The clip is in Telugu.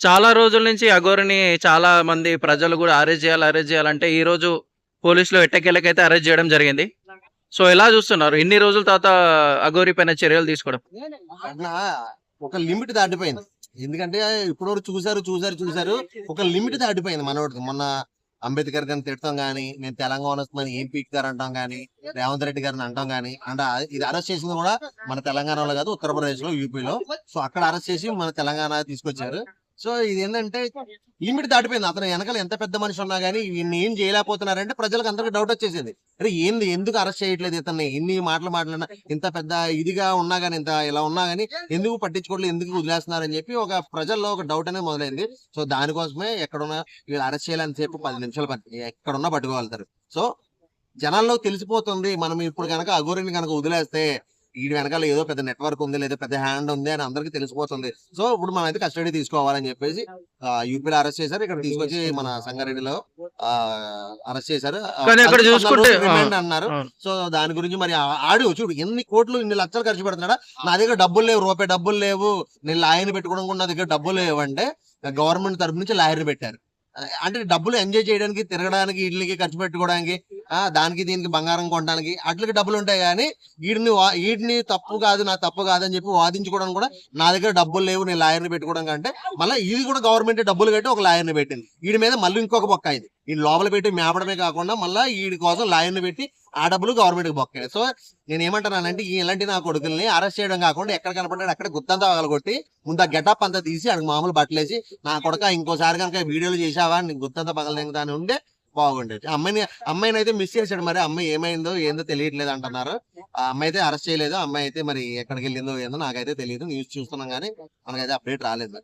చాలా రోజుల నుంచి అఘోరిని చాలా మంది ప్రజలు కూడా అరెస్ట్ చేయాలి అరెస్ట్ చేయాలంటే ఈ రోజు పోలీసులు ఎట్టకేలకైతే అరెస్ట్ చేయడం జరిగింది. సో ఎలా చూస్తున్నారు? ఇన్ని రోజుల తర్వాత అఘోరి పైన చర్యలు తీసుకోవడం? అట్లా ఒక లిమిట్ దాటిపోయింది. ఎందుకంటే ఇప్పుడు చూసారు చూసారు చూసారు ఒక లిమిట్ దాటిపోయింది మనోడికి. మొన్న అంబేద్కర్ గారిని తిడతాం గానీ నేను తెలంగాణ వస్తుందని ఏం గారు అంటాం గానీ రేవంత్ రెడ్డి గారిని అంటాం గానీ అంటే ఇది అరెస్ట్ చేసింది కూడా మన తెలంగాణలో కాదు ఉత్తరప్రదేశ్లో. యూపీలో సో అక్కడ అరెస్ట్ చేసి మన తెలంగాణ తీసుకొచ్చారు. సో ఇది ఏంటంటే లిమిట్ దాటిపోయింది. అతను వెనకాల ఎంత పెద్ద మనిషి ఉన్నా కానీ వీడిని ఏం చేయలేకపోతున్నారంటే ప్రజలకు అందరికి డౌట్ వచ్చేసింది. అరే ఏంది? ఎందుకు అరెస్ట్ చేయట్లేదు ఇతన్ని? ఇన్ని మాటలు మాట్లాడినా ఇంత పెద్ద ఇదిగా ఉన్నా కానీ ఇంత ఇలా ఉన్నా కానీ ఎందుకు పట్టించుకోవట్లేదు? ఎందుకు వదిలేస్తున్నారని చెప్పి ఒక ప్రజల్లో ఒక డౌట్ అనేది మొదలైంది. సో దానికోసమే ఎక్కడున్నా వీళ్ళు అరెస్ట్ చేయాలని చెప్పి పది నిమిషాలు ఎక్కడున్నా పట్టుకోగలుగుతారు. సో జనాల్లో తెలిసిపోతుంది. మనం ఇప్పుడు కనుక అఘోరిని కనుక వదిలేస్తే వీడి వెనకాల ఏదో పెద్ద నెట్వర్క్ ఉంది లేదా పెద్ద హ్యాండ్ ఉంది అని అందరికి తెలిసిపోతుంది. సో ఇప్పుడు మనం అయితే కస్టడీ తీసుకోవాలని చెప్పేసి యూపీలో అరెస్ట్ చేశారు. ఇక్కడ తీసుకొచ్చి మన సంగారెడ్డిలో అరెస్ట్ చేశారు. అన్నారు. సో దాని గురించి మరి ఆడు చూడు ఎన్ని కోట్లు ఇన్ని లక్షలు ఖర్చు పెడుతున్నాడా? నా దగ్గర డబ్బులు లేవు రూపాయి డబ్బులు లేవు. నేను లాయర్ని పెట్టుకోవడం కూడా నా దగ్గర డబ్బులు లేవు అంటే గవర్నమెంట్ తరపు నుంచి లాయర్ని పెట్టారు. అంటే డబ్బులు ఎంజాయ్ చేయడానికి తిరగడానికి వీటికి ఖర్చు పెట్టుకోవడానికి దానికి దీనికి బంగారం కొనడానికి అట్లకి డబ్బులు ఉంటాయి కానీ వీడిని వా- వీటిని తప్పు కాదు నా తప్పు కాదని చెప్పి వాదించుకోవడానికి కూడా నా దగ్గర డబ్బులు లేవు నేను లాయర్ని పెట్టుకోవడం కంటే మళ్ళీ ఇది కూడా గవర్నమెంట్ డబ్బులు కట్టి ఒక లాయర్ని పెట్టింది. వీడి మీద మళ్ళీ ఇంకొక బొక్క అయింది. ఈ లోపల పెట్టి మేపడమే కాకుండా మళ్ళీ వీడి కోసం లాయర్ని పెట్టి ఆ డబ్బులు గవర్నమెంట్కి బొక్కాయి. సో నేను ఏమంటున్నానంటే ఇలాంటి నా కొడుకుల్ని అరెస్ట్ చేయడం కాకుండా ఎక్కడ కనపడ్డాడు అక్కడ గుత్తంతా పగలగొట్టి ముందు ఆ గెటప్ అంతా తీసి అక్కడ మామూలు బట్టలేసి నా కొడుక ఇంకోసారి కనుక వీడియోలు చేసావా నీకు గుత్తంతా పగలదని ఉండే బాగుండేది. అమ్మాయిని అమ్మాయిని అయితే మిస్ చేశాడు మరి. అమ్మాయి ఏమైందో ఏందో తెలియట్లేదు అంటున్నారు. ఆ అమ్మాయి అయితే అరెస్ట్ చేయలేదు అమ్మాయి అయితే మరి ఎక్కడికి వెళ్ళిందో ఏందో నాకైతే తెలియదు. న్యూస్ చూస్తున్నాం కానీ మనకైతే అప్డేట్ రాలేదు.